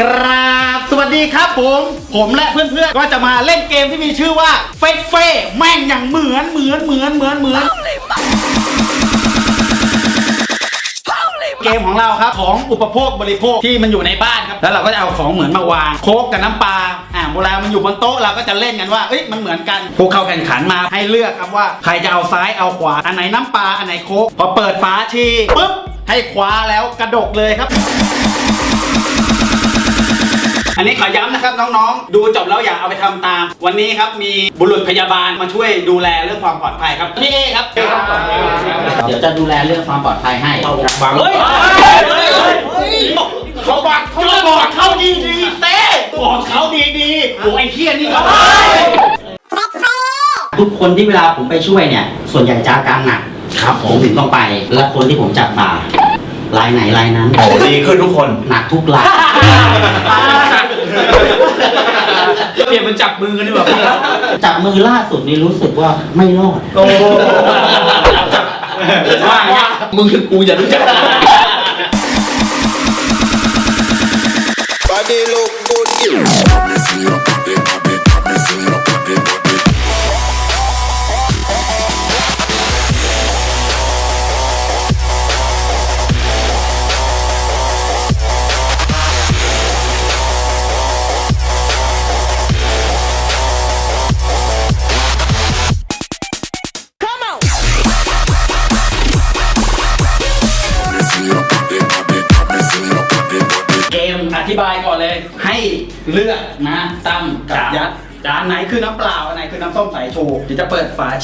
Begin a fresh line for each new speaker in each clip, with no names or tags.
กราบสวัสดีครับผม ผมและเพื่อนๆ ก็จะมาเล่นเกมที่มีชื่อว่าเฟสเฟแม่งอย่างเหมือนเหมือนเหมือนเหมือนเหมือนเกมของเราครับของอุปโภคบริโภคที่มันอยู่ในบ้านครับ แล้วเราก็จะเอาของเหมือนมาวางโคกกับน้ำปลาอ่าเวลามันอยู่บนโต๊ะเราก็จะเล่นกันว่าเอ้ยมันเหมือนกันผู้เข้าแข่งขันมาให้เลือกครับว่าใครจะเอาซ้ายเอาขวาอันไหนน้ำปลาอันไหนโคกพอเปิดฝาชีปุ๊บให้คว้าแล้วกระดกเลยครับ อันนี้ขอย้ำนะครับน้องๆ ดูจบแล้วอย่าเอาไปทำตาม วันนี้ครับมีบุรุษพยาบาลมาช่วยดูแลเรื่องความปลอดภัยครับพี่เอครับ
เดี๋ยวจะดูแลเรื่องความปลอดภัยให้
บังเฮ้ยเขาบอกเขาบอกเขาดีดีๆเต้บอกเขาดีดีๆโอ้ไอ้เคียนี่ก็
ทุกคนที่เวลาผมไปช่วยเนี่ย ส่วนใหญ่จะอาการหนัก
ครับผ
ผมมถึงต้องไป และคนที่ผมจับมาลายไหนลายนั้น
โอ้ดีขึ้นทุกคน
หนักทุกลาย
เปลี่ยนเป็นจับมือกันดีกว่า
จับมือล่าสุดนี่รู้สึกว่าไม่รอด
โอ้
ว่าไง
มึงคือกูอย่ารู้จัก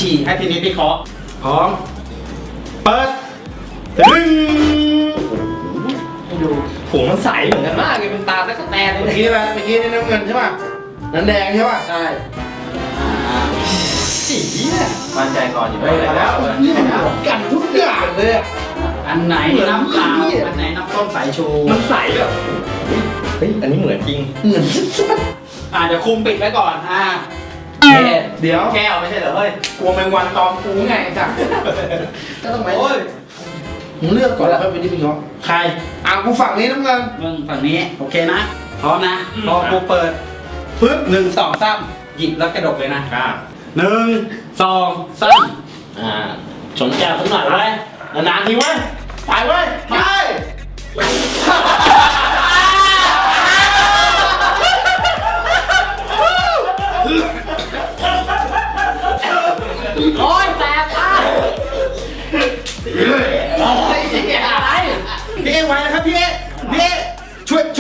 ชีให้พี่นิดพี่เคาะพร้อม เปิดตึ้ง
ผงมันใสเหมือนกันมากเลยเป็นตาตะกแตน
เมื่อกี้อะไรเมื่อกี้นี่น้ำเงินใช่ป่ะน้ำแดงใช่ป่ะใช่
สีเนี่ย
มั่นใจก่อนอยู่
เฮ้ยมาแล้วนี่มันเหมือนกันทุกอย่างเลยอะ
อันไหนน้ำเปล่าอันไหนน้ำส้มสายชู
มันใสแบบเฮ้ยอันนี้เหมือนจริง
เหมือนสุด
อ่าเดี๋ยวคุมปิดไว้ก่อนอ่า
ๆ เดี๋ยว
แก้วไม่ใช่เหรอเฮ้ย
กลัวแมงวันตอมกูไงจ้ะก็ต้องไป
โอ้ย
มึงเลือกก่อนแล้วค่อยไปที่พี่เขา
ใคร
อะกูฝั่งนี้น้ำเงิน
มึงฝั่งนี้ โอเคนะ พร้อมนะพอกูเปิดปึ๊บหนึ่งสองสามหยิบแล้วกระดกเลยนะหนึ่งสองสาม
อ่าชนแก้วสักหน่อยไว้นานๆทีไว้ย
ไปเว้ยไป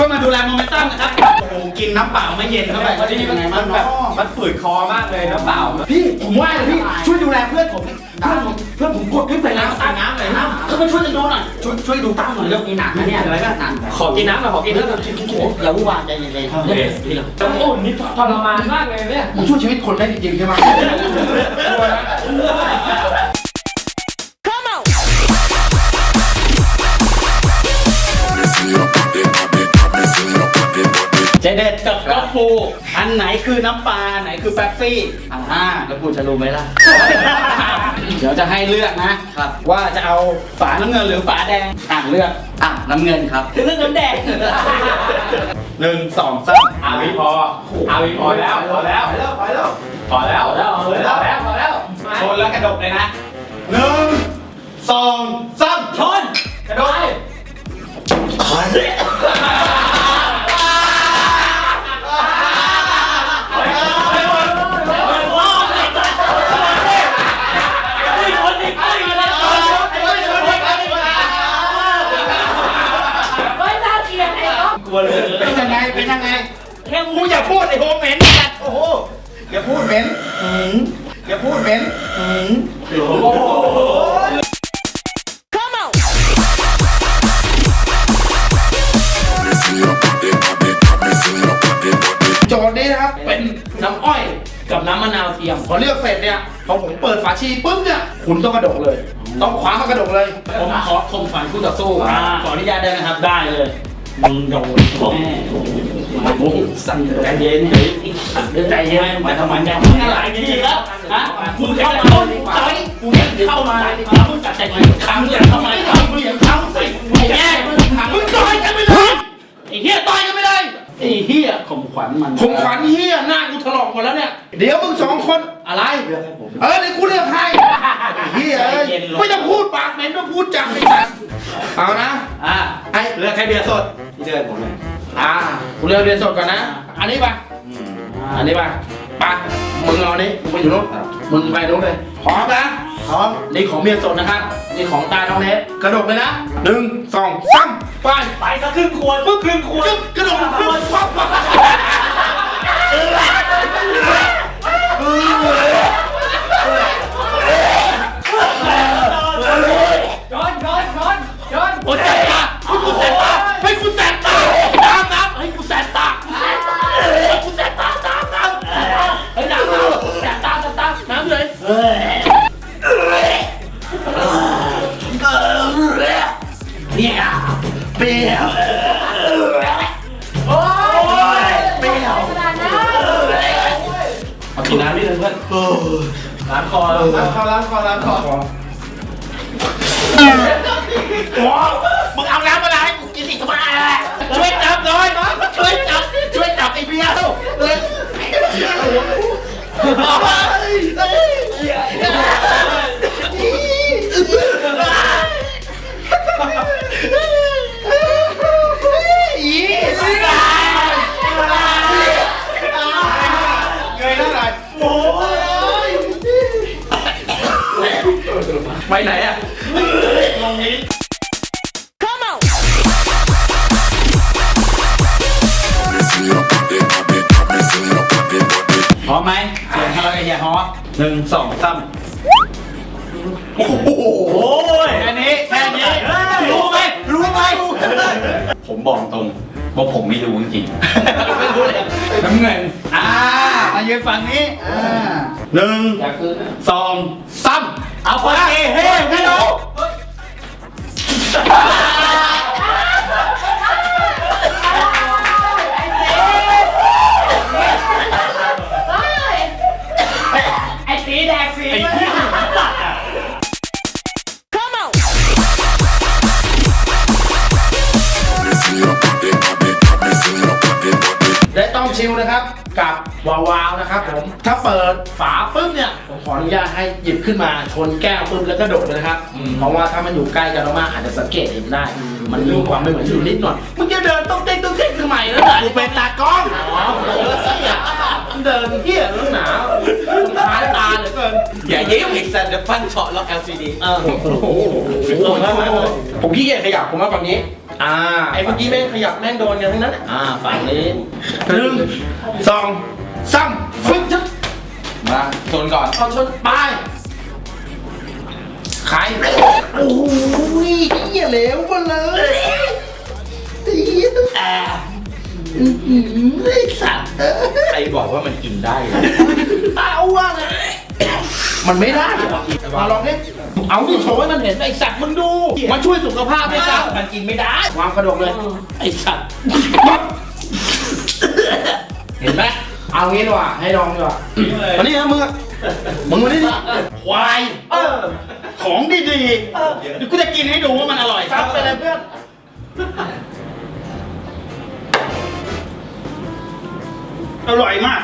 ช่วยช่วยมาดูแลโมเมนตัมนะครับโอ้โหกินน้ำเปล่าไม่เย็นเข้าไปก็ดีเป็นไงบ้างแบบ
มันฝืดคอมากเลยน้ำเปล่า
พี่ผมว่าเลยพี่ช่วยดูแลเพื่อนผมเพื่อนผมเพื่อนผมกดขึ้นไปแล้วตามน้ำเลยนะก็มาช่วยกันดูหน่อยช่วยช่วยดูตั้งหน่อยเร็ว
นี่หนักนะเนี่ยอะไรก็หนัก
ขอกินน้ำหน่อยขอกินน้ำหน่อย
อย่าวุ่นวายใจเย็นๆ
โอ้นี่ทรมานมากเลยเนี่ย
มึงช่วยชีวิตคนได้จริงๆใช่ไหม
ฟฟู อันไหนคือน้ำปลาอันไหนคือแป๊บซี่อ่า
แล้วกูจะรู้ไหมล่ะ
เดี๋ยวจะให้เลือกนะครับ ว่าจะเอาฝาน้ำเงินหรือฝาแดงอ่านเลือก
อะน้ำเงินครับ
เลือกน้ำแดงหนึ่งสองสาม
อาวิพออาวิพอแล้วพอแล้ว
ไปแล้วไปแล้ว
พอแล้วพอแล้วพอแล้วพอแล้ว
ชนแล้วกระดกเลยนะหนึ่งสองสามชน
กระโดด
ก มึ
ง
โดนแม่สั่งใจเย็นเฮ้ยใจเย็นมาทำไมเนี่ยมึงอะไรทีแล้วฮะมึงเข้ามาต้นใจกูเนี่ยเข้ามาแล้วมึงจัดใจมึงขังอย่างทำไมขังมึงอย่างขังสิไอ้แย่มึงขังมึงต่อยกันไปเลยไอ้เหี้ยต่อยกันไป
ไอ้เหี้ย
ข่มขวัญมัน
ผมขวัญเหี้ยหน้ากูถลอกหมดแล้วเนี่ย
เดี๋ยวมึงสองคน
อะไร
เออเดี๋ยวกูเลือกให้ไอ้เฮียเอ้ย
ใจเย็นลง
ไม่ต้องพูดปากเหม็นต้องพูดจังไอ้สัตว์เอานะ
อะ
ไอ้
เลือกให้เบียร์สด
ที่เดินผมเลย
อ่ากูเลือกเรียนสดก่อนนะ อันนี้ปะอันนี้ปะปะมึงเอานี้มึงไปอยู่นู้นมึงไปนู้นเลยพร้อมนะพร้อมนี่ของเมียสดนะครับนี่ของตาน้องเนสกระโดดเลยนะหนึ่งสองสาม ไป
ไปสักครึ่งขวดปุ๊บครึ่งขวด
จึ๊บกระโดดปึ๊บปั๊บปั๊บ
ช้ เป
รี้ยว
โอ้ย
เปรี้ยว
เอากินน้ำนิดนึงเพื่อนล้างคอล้างคอ
ล้างคอล้างคอล้างคอมึงเอาน้ำมาล้างให้กูกินอีกทำไมอะช่วยจับหน่อยช่วยจับช่วยจับไอ้เบี้ยวเลย
ไปไหนอะ
Come and see your body, body, come and see your body, body.
พร้อมไหมเสียงอะไรอย่าฮอหนึ่งสองสาม
โอ้โห
โอ้ย
แค่นี้แค่นี้รู้ไหมรู้ไหมผมบอกตรงว่าผมไม่รู้จริงๆ
ไม่รู้เลย
น้ำเงินอ่ามายืนฝั่งนี้อ่าหนึ่ง
อยากคืนนะ
สองสาม เอาคนดีเฮ้ยไม่รู้
ไอ้สีแดกสี
ไอ้เหี้ย
สัตว์อะ
และต้อมชิวนะครับกับ วาวาวนะครับผมถ้าเปิดฝาปุ๊บเนี่ยผมขออนุญาตให้หยิบขึ้นมาชนแก้วปุ๊บแล้วก็โดดเลยนะครับเพราะว่าถ้ามันอยู่ใกล้กันมากๆอาจจะสังเกตเห็นได้ มันมีความไม่เหมือนอยู่นิดหน่อยมึงจะเดินต้องเต้นต้องเต้นทำไมแล้วล่ะกูเป็นตากล้องอ๋อเดินเหี้ยเดินเหี้ยแล้วหนาวท้ายตาเหลือเกิน
อย่ายิ้มอีกสัตว์เดี๋ยวฟันเฉาะล็อก LCD
เออโอ้โหผมขี้เกียจขยับผมมาฝั่งนี้อ่าไอ้เมื่อกี้แม่งขยับแม่งโดนกันทั้งนั้นอ่าฝั่งนี้หนึ่งสอง สามฟึ๊บจึ๊บ
มาชนก่อน
เอาชนไปใครโอ้ยเหี้ยเหลวมาเลยเหี้ยตั้งแต่อื้อหือไอ้สัตว์เอ้ย
ใครบอกว่ามันกินได้
เอาว่ะเลยมันไม่ได้เหรอมาลองดิเอาดิโชว์ให้มันเห็นไอ้สัตว์มึงดู มันช่วยสุขภาพไหมครับ
มันกินไม่ได้
วางกระดกเลย ไอ้สัตว์ปั๊บเห็นไหม เอางี้ดีกว่าให้ลองดีกว่ามานี่นะมึงอะมึงมานี่ดิควาย
เออของดีๆเดี๋ยวกูจะกินให้ดูว่ามันอร่อย
ครับไปเลยเพื่อน
อร่อยมาก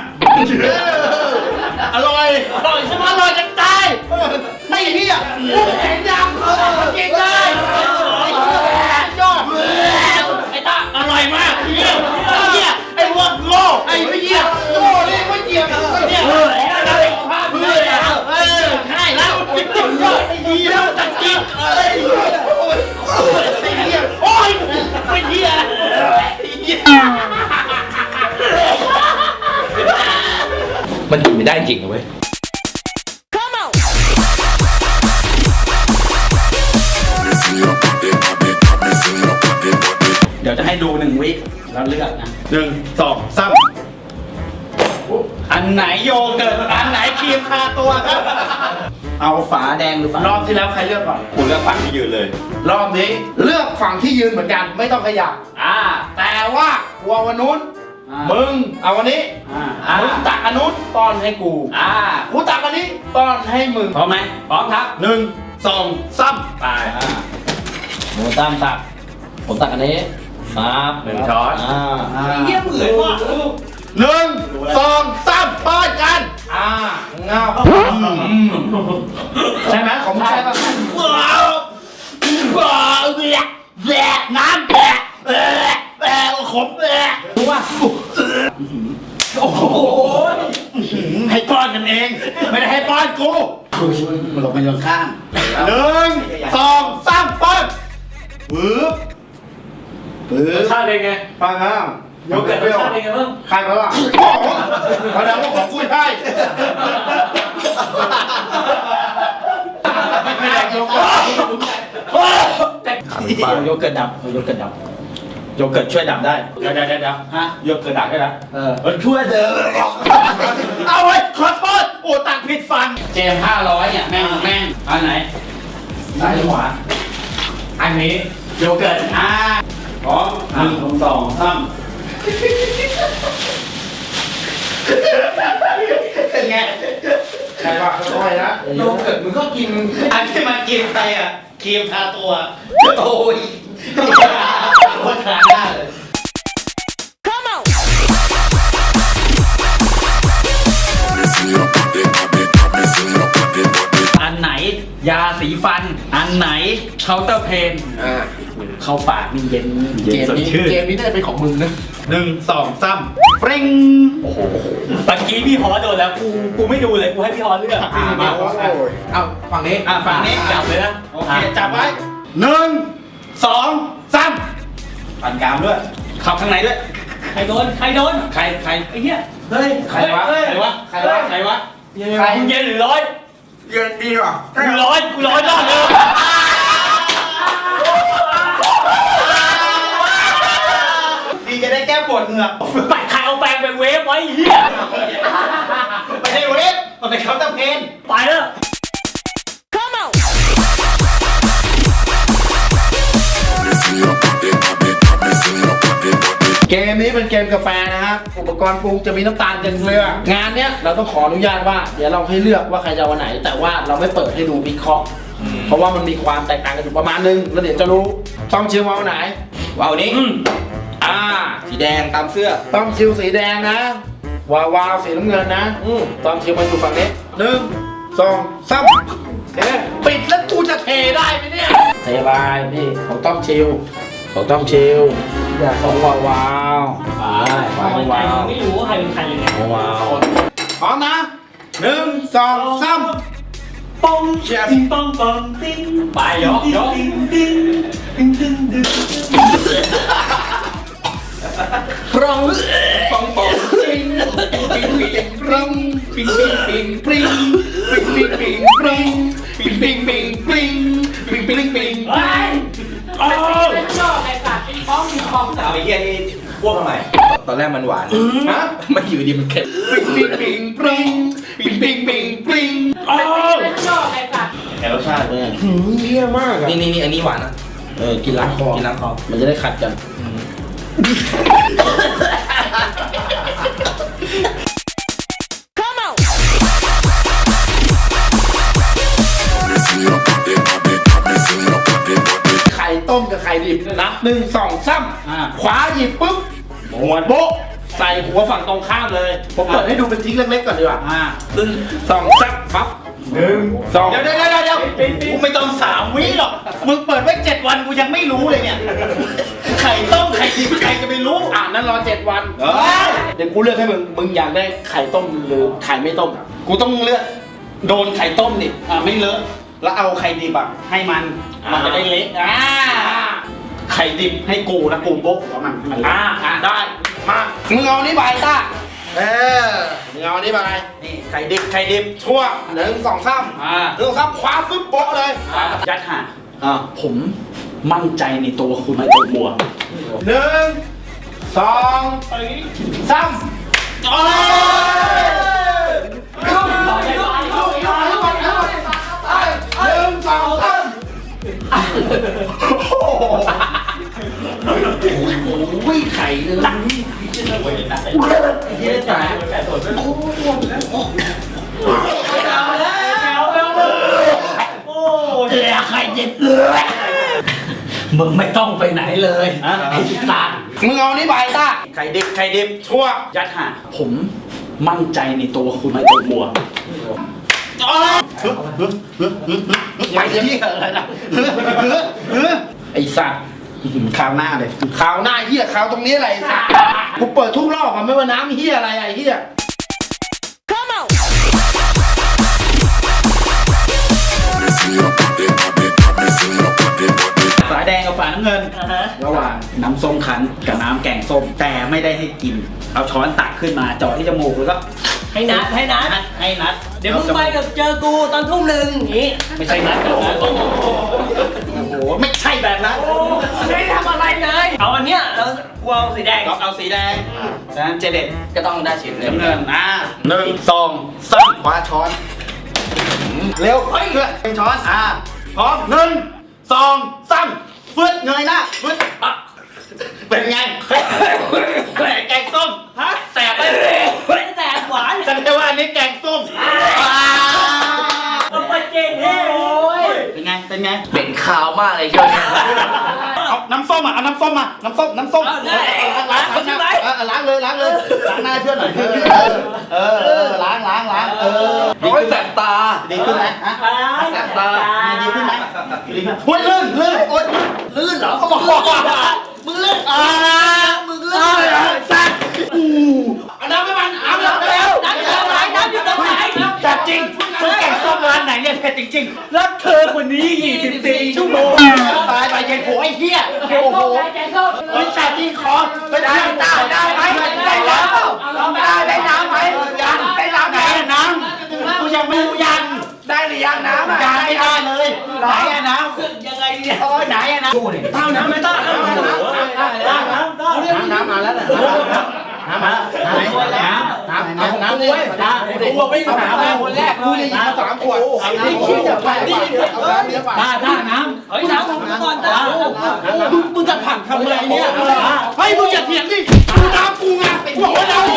มันกินไม่ได้จริงนะเว้ย
Come and see your body, body, come and see your body, body.
เดี๋ยวจะให้ดูหนึ่งวิแล้วเลือกนะหนึ่งสองสามอันไหนโยเกิร์ตอันไหนครีมคาตัวครับ เอาฝาแดงหรือฝาร
อบที่แล้วใครเลือกก่อน
คุณเลือกฝั่งที่ยืนเลย
รอบนี้เลือกฝั่งที่ยืนเหมือนกันไม่ต้องขยับ
อ่า
แต่ว่ากลัววันนู้น
อ่า
มึงเอาวันนี้
อ่าอ่า
มึงตักอันนู้นป้อนให้กู
อ่า
กูตักอันนี้ป้อนให้มึง
พร้อมไหมพร้อมครับหนึ่งสองสามไปอ่าหมูตามตัก
ผมตักอันนี้ครับหนึ่งช้อน
อ่าอ่า
เยี่ยมเหมือนว่ะ
หนึ่งสองสามเปิดกันอ่าเงาใช่ไหมของมึงใช่ป่ะ
ว้าวว้าวแหลกแหลกน้ำแหลกแหลกแหลก ขมแหลก
รู้ป่ะ
โอ้โหให้ป้อนกันเอง ไม่ได้ให้ป้อนกูมันลงไปยนข้าง
หนึ่งสองสามเปิดปึ๊บปึ๊
รส
บ
ชาติเป็นไง
ฟังนะ
โยเกิร์ตรสชาติเป็นไงบ้าง
ใครมาล่ะเขาแล้วว่าของคุยให้ไม่ได้โยก
เอาโยเกิร์ตดับเอาโยเกิร์ตดับ โยเกิร์ตช่วยดับได้
เดี๋ยวเดี๋ยวเดี๋ยว
ฮะ
โยเกิร์ตดักได้แล้ว
เออ มันช่วยเด้อเอาไว้ขอโทษโอ้ตังผิดฟังเจมห้าร้อยเนี่ยแม่งแม่งอันไหนซ้ายหรือขวา
อันนี้
โยเกิร์ตอ่าพร้อมหนึ่งสองสามเป็นไง
ใครว่าค่อยๆนะ
โยเกิร์ตมึงก็กิน
อันที่มันกินไปอะครีมทาตัวโอ้ย โคตรทานได้เลย
Me see your body, body, got me see your body, body.
อันไหนยาสีฟัน อันไหนเคาน์เตอร์เพน
อ่า
เข้าปากนี่เย็น
เกมนี้เกมนี้น่าจะเป็นของมึงนะ
หนึ่งสองสามปริง
ตะกี้พี่ฮอโดนแล้วกูกูไม่ดูเลยกูให้พี่ฮอเลือก
อ่ามา
เอาฝั่งนี้
อะฝั่งนี้
จับเลยนะ
โอเคจับไว้หนึ่งสองสาม ปันกรามด้วยเข้าข้างในด้วย
ใครโดน ใครโดน
ใครใคร
ไอ้เหี้ย
เฮ้ย
ใครวะ
เฮ้ย
ใครวะ ใครวะ ใครวะ
ใคร
มึงเย็นหรือร้อย
เย็นดีว่ะ
กูร้อยกูร้อยรอบเลย
ดีจะได้แก้ปวดเหงือก
ไปใครเอาแปรงไปเวฟไว้ไอ้เหี้ย
ไม่ได้เวฟมันเป็นเคาน์เตอร์เพน
ไปแล้ว
Me
เกมนี้เป็นเกมกาแฟนะฮะอุปกรณ์ปรุงจะมีน้ำตาลเกลืองานเนี้ยเราต้องขออนุญาตว่า เดี๋ยวเราให้เลือกว่าใครจะเอาวันไหน แต่ว่าเราไม่เปิดให้ดูวิเคราะห์เพราะว่ามันมีความแตกต่างกันอยู่ประมาณนึงแล้วเดี๋ยวจะรู้ต้องชิมเอาวันไหน
ว้าวนี้
อ่า
สีแดงตามเสื้อ
ต้องชิวสีแดงนะ วาวาวสีน้ำเงินนะอืมต้องชิวมันอยู่ฝั่งนี้หนึ่งสองสามเอ๊ะปิดแล้วกูจะเทได้ไหมเนี่ยเทบายนี่ของต้องชิว ของต้องชิวของวาวาว
ไปไปไม่รู้ว่าใครเป็นใครยังไง
วาวาวพร้อมนะหนึ่งสองสาม
ปองติ้งปองปองติ้งไปยกยกติ้งติ้งติ้งติ้งติ้ง
ปรองปองปองปิงปิงปิงปรองปิงปิงปิงปริงปิงปิงปิงปริงปิงปิงปิง ปริงปิงปิงปิง
ไปโอ้
เอาไอ้เหี้ยนี่พวกทำไม
ตอนแรกมันหวาน
ฮะ
ไม่อยู่ดีมันเค็ม
ปิงปิงปิงปริงปิงปิงปิงปริง
โอ้
แต่รสชาติเป็นไง
หืมเยี่ยมากอะ
นี่นี่นี่อันนี้หวานนะ
เออกินล้างคอ
กินล้างคอ
มันจะได้ขัดกัน ข่ต้มกับไข่ดิบนับหนึ่งสองสาม
อ่า
ขวาหยิบปุ๊บหัวโบ๊ะใส่หัวฝั่งตรงข้ามเลย ผมเปิดให้ดูเป็นทิ้งเล็กๆก่อนดีกว่า
อ่า
หนึ่งสองสามปั๊บหนึ่งสอง
เดี๋ยวเดี๋ยวเดี๋ยวเดี๋ยวกูไม่ต้องสามวิหรอก มึงเปิดไว้เจ็ดวันกูยังไม่รู้เลยเนี่ยไข่ต้มไข่ดิบใครจะไปรู้
อ่านั้นรอเจ็ดวัน
เอ้ย
เดี๋ยวกูเลือกให้มึง มึงอยากได้ไข่ต้มหรือไข่ไม่ต้ม
กูต้องเลือกโดนไข่ต้มดิอ่าไม่เลอะแล้วเอาไข่ดิบอะให้มัน มันจะได้เละอ่าไข่ดิบให้กูแล้วกูโบ๊ะหัวมันให้มันเละ
อ่าอ่าได้ มามึงเอานี่ไปต้าเออมึงเอานี่ไป
นี่ไข่ดิบไข่ดิบ
ชั่วหนึ่งสองสาม
อ่า
หนึ่งสองสามคว้าฟึ๊บโป๊ะเลย
อ่ายัดห่าอ่าผมมั่นใจในตัวคุณไม่ตัวบัว
หนึ่งสองสามโอ้ยเข้าเข้าเข้าเข้าเข้าเข้าเข้าหนึ่งสองสาม โอ้โหไข่เลย
เยี่ยจ๋า
โอ้
เหลือไข่ดิบเลย
มึงไม่ต้องไปไหนเลยไอ้ตว์
มึงเอานี่ไปต้า
ไข่ดิบไข่ดิบชั่วยัดห่าผมมั่นใจในตัวคุณไมาตัวบัว ไม่ใช่ที่อะไรนะ
ไอ้สัตว์
ข่าวหน้าเลย
ข่าวหน้าเหี้ยข่าวตรงนี้อะไรไอ้สัตว์กูเปิดทุกรอบอะไม่ว่าน้ำเหี้ยอะไรไอ้เหี้ย
แดงกับฝาน้ำเงินระหว่างน้ำส้มคั้นกับน้ำแกงส้ม แต่ไม่ได้ให้กิน เอาช้อนตักขึ้นมาเจาะที่จมูกแล้วก็
ให้นัดให้นัด
นัด ให้นัด
เดี๋ยวมึงไปกับเจอกูตอนทุ่มหนึ่งอย่างงี้
ไม่ใช่นัดแบบนั้นโอ้โหไม่ใช่แบบนั้น
ไม่ได้ทำอะไรเลยเอาอันเนี้ยแล้วกูเอาสีแดง
ก็เอาสีแดงฉะนั้นเจเด็ด
ก็ต้องได้ชิ้นเลย
น้ำเงินอ่าหนึ่งสองสามคว้าช้อน เร็วเฮ้ยเพื่อนเป็นช้อนอ่าพร้อมหนึ่งสองสาม ฟึดเงยหน้าฟึดอะเป็นไงเฮ้ยแกงส้มฮะแสบไหม
ไม่ได้แต่หวาน
จะเรียกว่าอันนี้แกงส้มอ่า
เอาไปเจ๊เฮ้โอ้ย
เป็นไงเป็นไง
เป็นข่าวมากเลยช่วงนี้
เอาน้ำส้มอะเอาน้ำส้มมาน้ำส้มน้ำส้ม
เอาได้
ล้าง
เอาใช่ไหม
เออล้างเลยล้างเลยล้างหน้าให้เพื่อนหน่อยเออเออล้างล้างล้างเออ
โอ้ยแสบตา
ดีขึ้นไหมฮะ
แสบตา
ดีขึ้นไหมดีขึ้นโอ้ยลื่นลื่นโอ้ยลื่นเหรอเขาบอกว่ามึงลื่นอ่ามึงลื่นสัตว์อู้เอาน้ำให้มันเอาน้ำแล้ว
น้ำอยู่ตรงไหนน้ำอยู่ตรงไหน
จัดจริงมึงแกงส้มร้านไหนเนี่ยเผ็ดจริงๆรักเธอคนนี้24ชั่วโมงตายไปเย็นหัวไอ้เหี้ยโอ้โห
แกงส้ม
เฮ้ยจัดจริงคอไม่ได้ได้ได้ไหมได้แล้วได้ได้น้ำไหมยังได้น้ำไหนอะน้ำกูยังไม่รู้ยัง
ได้หรือยังน้ำอะ
ยังไม่ได้เลย ไหนอะน้ำ
ยังไงเนี่ย
โอ้ยไหนอะน้ำ
เต้าน้ำไม่เต้าน้ำน้ำน้ำน้ำน้ำมาแล้วน่ะน้ำมาน้ำน้ำน้ำน้ำน้ำเลยน้ำกูไม่มาหามาคนแรกกูเลยยิงสามขวดเอาน้ำคิดจะไปเอาน้ำเยอะไป
ตาตาน้ำ
เฮ้ยน้ำของก่อนจ้า
มึงมึงจะผักทำไมเนี่ยเฮ้ยมึงอย่าเถียงดิกูน้ำกูไงกูบอกว่าน้ำกู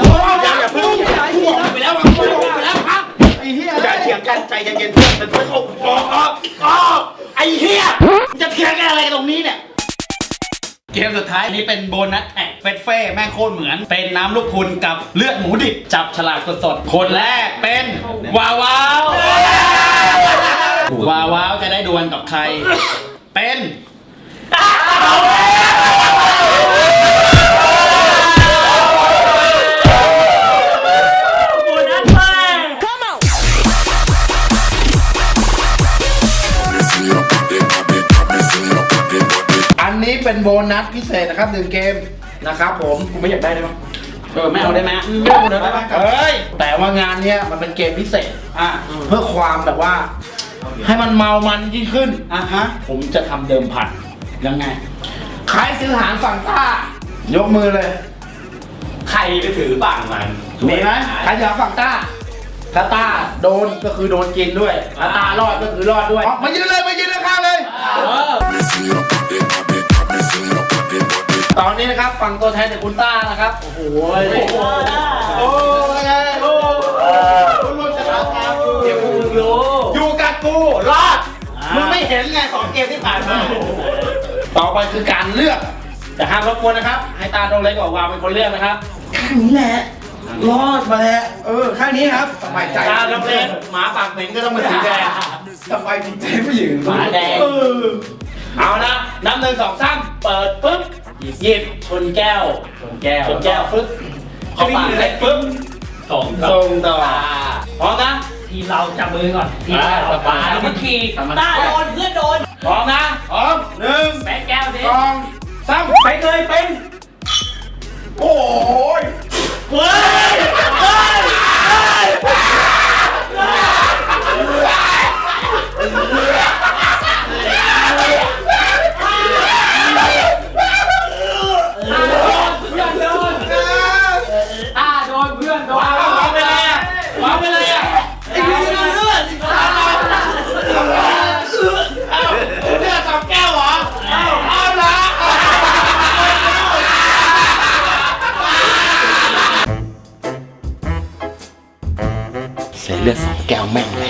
กูเอาน้ำกูกูบอกไปแล้วว่ากูบอกไปแล้ว ถียงกันใจเย็นๆเพื่อนเป็นเพื่อนโอ้โหอ๋อไอ้เหี้ยมึงจะเถียงกันอะไรตรงนี้เนี่ย เกมสุดท้ายนี้เป็นโบนัสแอกเฟสเฟ่แม่งโคตรเหมือน เป็นน้ำลูกพุนกับเลือดหมูดิบจับฉลากสดๆคนแรกเป็นวาวาว วาวาวจะได้ดวลกับใคร เป็น
โบนัส
พิเศษนะครับหนึ่งเกมนะครับผมกูไม่อยากได้ได้ไหม
เออไม่เอาได้ไหม
ไม่เอาได้ไหมเฮ้ยแต่ว่างานเนี้ยมันเป็นเกมพิเศษ
อะ
เพื่อความแบบว่า ให้มันเมามันยิ่งขึ้น
อะฮะ
ผมจะทำเดิมพัน
ยังไง
ใครซื้อหารฝั่งต้ายกมือเลย
ใครไปถือฝั่งมัน
มีไหมใครจะเอาฝั่งต้าถ้าต้าโดนก็คือโดนกินด้วยถ้าต้ารอดก็คือรอดด้วยมายืนเลยมายืนข้างๆเลย ตอนนี้นะครับฝั่งตัวแทนจากคุณต้านะครับ โอ้โหโอ้ยโอ้คุณรู้จะทำงานอยู่
เดี๋ยวกูอยู่
อยู่กับกูรอดมึงไม่เห็นไงสองเกมที่ผ่านมา
ต่อไปคือการเลือกแต่ห้ามรบกวนนะครับ ให้ตาโดนเล็กกว่าวางเป็นคนเลือกนะครับข้างนี้แหละรอดมาแล้วเออข้างนี้ครับสบายใจตาลำเลนหมาปากเหม็นก็ต้องเป็นสีแดงสบายใจผู้หญิง
หมาแดง
เออเอานะน้ำหนึ่งสองสามเปิดปุ๊บ หยิบชนแก้ว
ชนแก้ว
ชนแก้วปึ๊บเข้าปากเล็กปึ๊บ
สอง
ส่งต่อพร้อมนะ
ทีเราจับมือก่อนที
อ่า
เราปาแล้วมันขี่ต้าโดนเพื่อนโดน
พร้อมนะพร้อมหนึ่ง
แบกแก้วสิ
สองสามไปเลยเป็น โอ้ยเฮ้ยเฮ้ย
เสี
ยเลือดสองแก้วแม่งเลย
โอ้ย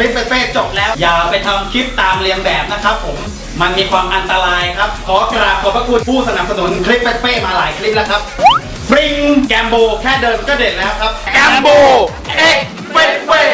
ลิปเป้จบแล้ว อย่าไปทำคลิปตามเรียนแบบนะครับผมมันมีความอันตรายครับ ขอกราบขอบพระคุณผู้สนับสนุนคลิปเป้มาหลายคลิปแล้วครับปริงแกมโบแค่เดินก็เด็ดแล้วครับ แกมโบเอ็กเป๊ะ